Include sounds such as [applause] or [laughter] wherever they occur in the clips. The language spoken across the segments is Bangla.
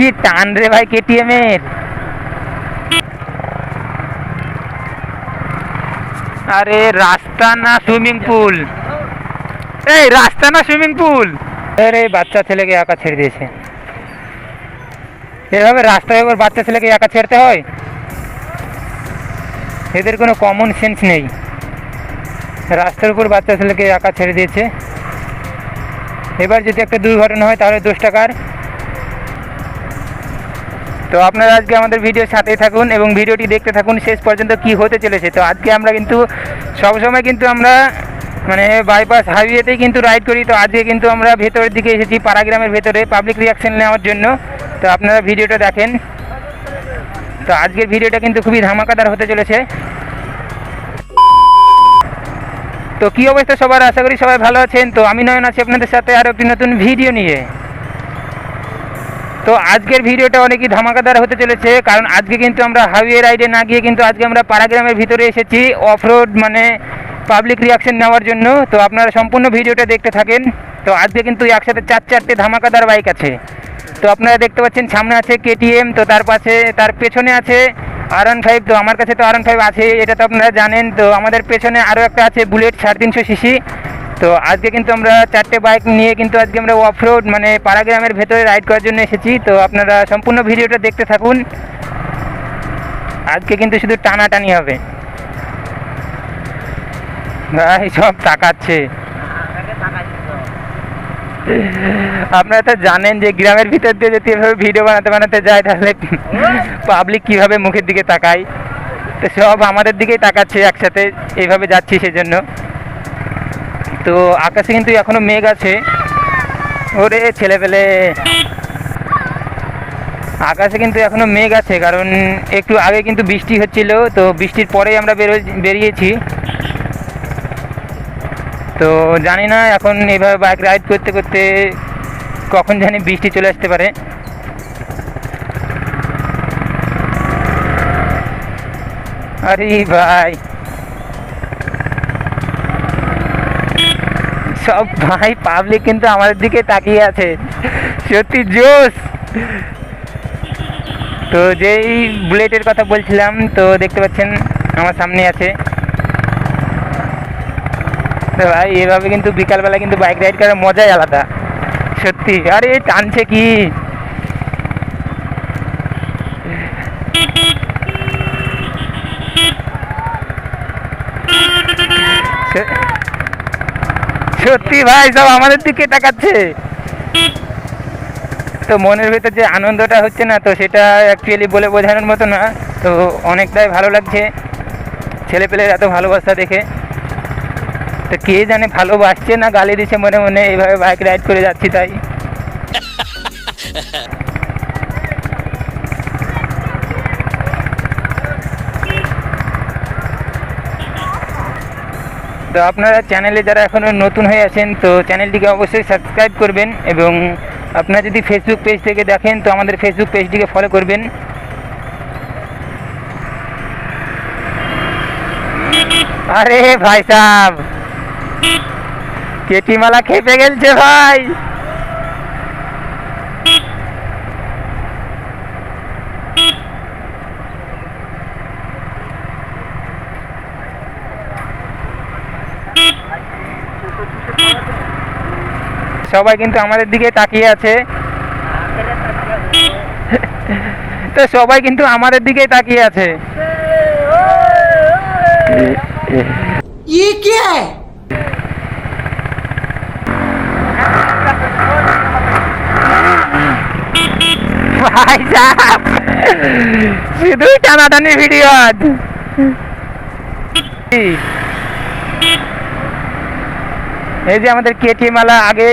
কি টান রে ভাই কেটিএম এর? আরে রাস্তা না সুইমিং পুল এই, রাস্তা না সুইমিং পুল আরে বাচ্চা ছেলেকে একা ছেড়ে দিয়েছে। এভাবে রাস্তায় একবার বাচ্চা ছেলেকে একা ছেড়তে হয়? এদের কোনো কমন সেন্স নেই। রাস্তার উপর বাচ্চা ছেলেকে একা ছেড়ে দিয়েছে। এবার যদি একটা দুর্ঘটনা হয়, তাহলে দোষ টাকার? তো আপনারা আজকে আমাদের ভিডিওর সাথেই থাকুন এবং ভিডিওটি দেখতে থাকুন শেষ পর্যন্ত কি হতে চলেছে। তো আজকে আমরা কিন্তু সবসময় কিন্তু আমরা মানে বাইপাস হাইওয়েতেই কিন্তু রাইড করি। তো আজকে কিন্তু আমরা ভেতরের দিকে এসেছি, পাড়াগ্রামের ভেতরে পাবলিক রিয়াকশন নেওয়ার জন্য। তো আপনারা ভিডিওটা দেখেন। তো আজকের ভিডিওটা কিন্তু খুবই ধামাকাদার হতে চলেছে। তো কি অবস্থা সবার? আশা করি সবাই ভালো আছেন। তো আমি নয়ন আছি আপনাদের সাথে আরও একটি নতুন ভিডিও নিয়ে। তো আজকের ভিডিওটা অনেকই ধামাকাদার হতে চলেছে, কারণ আজকে কিন্তু আমরা হাইওয়ে রাইডে না গিয়ে কিন্তু আজকে আমরা পাড়াগ্রামের ভিতরে এসেছি অফ রোড মানে পাবলিক রিয়াকশন নেওয়ার জন্য। তো আপনারা সম্পূর্ণ ভিডিওটা দেখতে থাকেন। তো আজকে কিন্তু একসাথে চার চারটে ধামাকাদার বাইক আছে। তো আপনারা দেখতে পাচ্ছেন সামনে আছে কেটিএম তো তার পাশে, তার পেছনে আছে আর ওয়ান ফাইভ তো আমার কাছে তো আর ওয়ান ফাইভ আছে এটা তো আপনারা জানেন। তো আমাদের পেছনে আরও একটা আছে বুলেট সাড়ে তিনশো সিসি তো আজকে কিন্তু আমরা চারটে বাইক নিয়ে কিন্তু আজকে আমরা অফ রোড মানে পাড়াগ্রামের ভেতরে রাইড করার জন্য এসেছি। তো আপনারা সম্পূর্ণ ভিডিওটা দেখতে থাকুন। আজকে কিন্তু শুধু টানাটানি হবে। ভাই, সব তাকাচ্ছে। আপনারা তো জানেন যে গ্রামের ভিতর দিয়ে যদি এভাবে ভিডিও বানাতে বানাতে যায়, তাহলে পাবলিক কীভাবে মুখের দিকে তাকায়? তো সব আমাদের দিকেই তাকাচ্ছে একসাথে। এইভাবে যাচ্ছি সেজন্য। তো আকাশে কিন্তু এখনও মেঘ আছে। ওরে ছেলে পেলে আকাশে কিন্তু এখনও মেঘ আছে, কারণ একটু আগে কিন্তু বৃষ্টি হচ্ছিল, তো বৃষ্টির পরেই আমরা বেরো, বেরিয়েছি। তো জানি না এখন এভাবে বাইক রাইড করতে করতে কখন জানি বৃষ্টি চলে আসতে পারে। আরে ভাই। সব ভাই পাবলিক কিন্তু আমাদের দিকে তাকিয়ে আছে। সত্যি জোস তো যেই বুলেটের কথা বলছিলাম, তো দেখতে পাচ্ছেন আমার সামনে আছে। তো ভাই, এভাবে কিন্তু বিকালবেলা কিন্তু বাইক রাইড করার মজাই আলাদা। সত্যি। আরে টানছে কি? সে- সত্যি ভাই, সব আমাদের দিকে তাকাচ্ছে। তো মনের ভেতর যে আনন্দটা হচ্ছে না, তো সেটা অ্যাকচুয়ালি বলে বোঝানোর মতো না। তো অনেকটাই ভালো লাগছে ছেলে ছেলেপেলের এত ভালোবাসা দেখে। তো কে জানে ভালোবাসছে না গালি দিচ্ছে মনে মনে, এইভাবে বাইক রাইড করে যাচ্ছি তাই। [laughs] তো আপনারা চ্যানেলে যারা এখনও নতুন হয়ে আছেন, তো চ্যানেলটিকে অবশ্যই সাবস্ক্রাইব করবেন এবং আপনারা যদি ফেসবুক পেজ থেকে দেখেন, তো আমাদের ফেসবুক পেজটিকে ফলো করবেন। আরে ভাই সাহ কেটিমালা খেপে গেলছে ভাই। সবাই কিন্তু আমাদের দিকে তাকিয়ে আছে। তো সবাই কিন্তু আমাদের দিকে তাকিয়ে আছে। ভাই টানাটানি ভিডিও এই যে আমাদের কেটিমালা আগে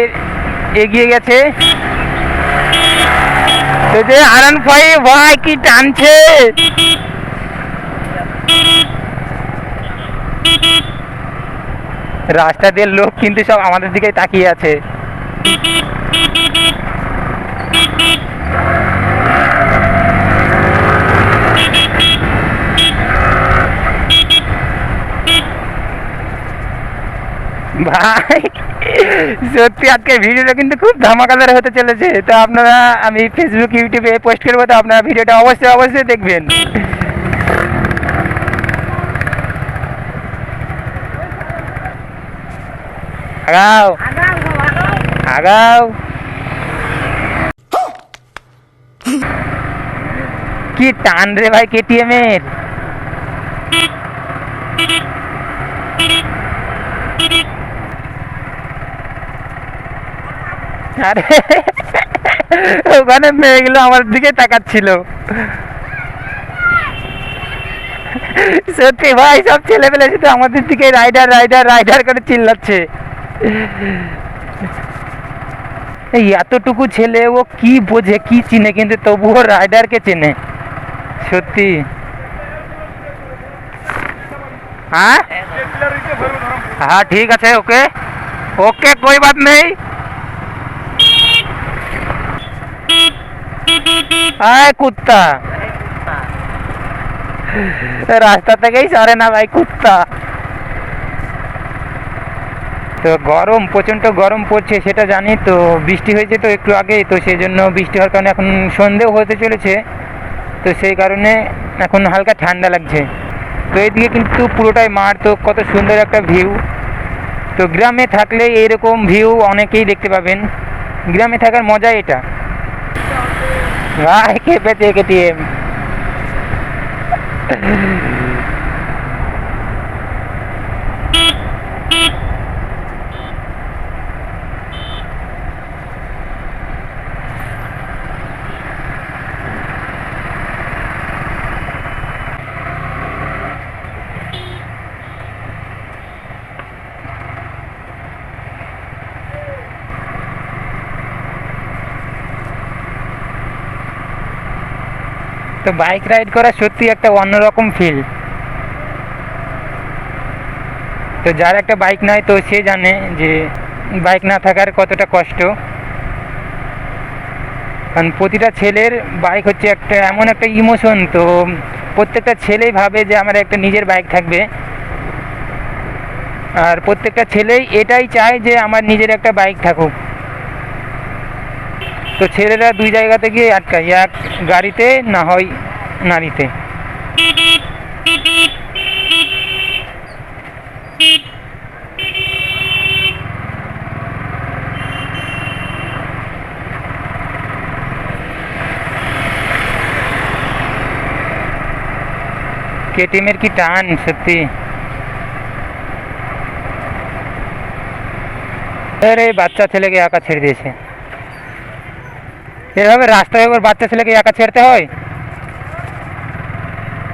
এগিয়ে গেছে। আরন ভাই কি টানছে? রাস্তা দিয়ে লোক কিন্তু সব আমাদের দিকে তাকিয়ে আছে। ভাই সত্যি, আজকে ভিডিওটা কিন্তু খুব ধামাকাদার হতে চলেছে। তো আপনারা, আমি ফেসবুক ইউটিউবে পোস্ট করব, তো আপনারা ভিডিওটা অবশ্যই অবশ্যই দেখবেন। আগাও। আগাও। কি টান রে ভাই কেটিএম এর আরে ওখানে মেয়েগুলো আমার দিকে তাকাচ্ছিল। সত্যি ভাই, সব ছেলে পেলে শুধু আমাদের দিকে রাইডার রাইডার রাইডার করে চিল্লাচ্ছে। এই এতটুকু ছেলে, ও কি বোঝে, কি চিনে, কিন্তু তবুও রাইডারকে চেনে। সত্যি। হ্যাঁ? হ্যাঁ ঠিক আছে, ওকে। ওকে, কই বাত নেই? আয় কুত্তা। রাস্তা থেকেই সারে না ভাই, কুত্তা। তো গরম, প্রচণ্ড গরম পড়ছে, সেটা জানি তো। বৃষ্টি হয়েছে তো একটু আগে তো সেই জন্য বৃষ্টি হওয়ার কারণে এখন সন্ধেও হতে চলেছে। তো সেই কারণে এখন হালকা ঠান্ডা লাগছে। তো এইদিকে কিন্তু পুরোটাই মাঠ, তো কত সুন্দর একটা ভিউ। তো গ্রামে থাকলে এইরকম ভিউ অনেকেই দেখতে পাবেন। গ্রামে থাকার মজা এটা। ভাই কেঁপেছে কেটিএম তো বাইক রাইড করা সত্যি একটা অন্যরকম ফিল তো যার একটা বাইক নাই, তো সে জানে যে বাইক না থাকার কতটা কষ্ট। কারণ প্রতিটা ছেলের বাইক হচ্ছে একটা এমন একটা ইমোশন তো প্রত্যেকটা ছেলেই ভাবে যে আমার একটা নিজের বাইক থাকবে। আর প্রত্যেকটা ছেলেই এটাই চায় যে আমার নিজের একটা বাইক থাকুক। তো ছেলেরা দুই জায়গাতে গিয়ে আটকায়, এক গাড়িতে না হয় নারীতে। কেটিএমের কি টান, সত্যি? আরে, বাচ্চা ছেলেকে একা ছেড়ে দিয়েছে। এভাবে রাস্তায় একবার বাচ্চা ছেলেকে একা ছেড়তে হয়?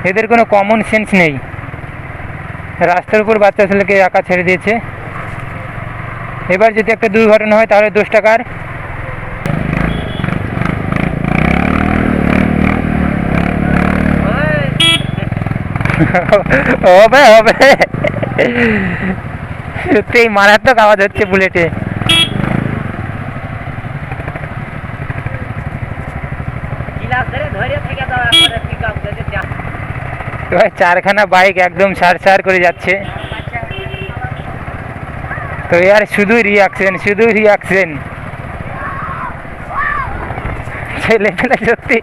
এদের কোনো কমন সেন্স নেই। রাস্তার উপর বাচ্চা ছেলেকে একা ছেড়ে দিয়েছে। এবার যদি একটা দুর্ঘটনা হয়, তাহলে দোষ টাকার হবে হবে। সত্যি মারাত্মক আওয়াজ হচ্ছে বুলেটে। চারখানা বাইক একদম সার সার করে যাচ্ছে। তো ইয়ার শুধু রিয়াকশন শুধু রিয়াকশন ছেলে সত্যি।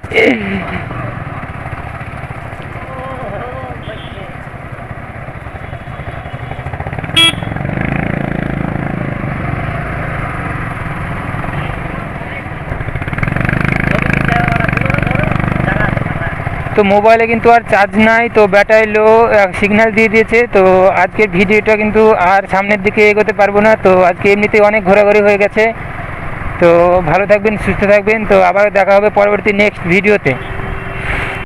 তো মোবাইলে কিন্তু আর চার্জ নাই, তো ব্যাটারি লো সিগন্যাল দিয়ে দিয়েছে, তো আজকের ভিডিওটা কিন্তু আর সামনের দিকে এগোতে পারব না, তো আজকে এমনিতে অনেক ঘোরাঘুরি হয়ে গেছে, তো ভালো থাকবেন, সুস্থ থাকবেন, তো আবার দেখা হবে পরবর্তী নেক্সট ভিডিওতে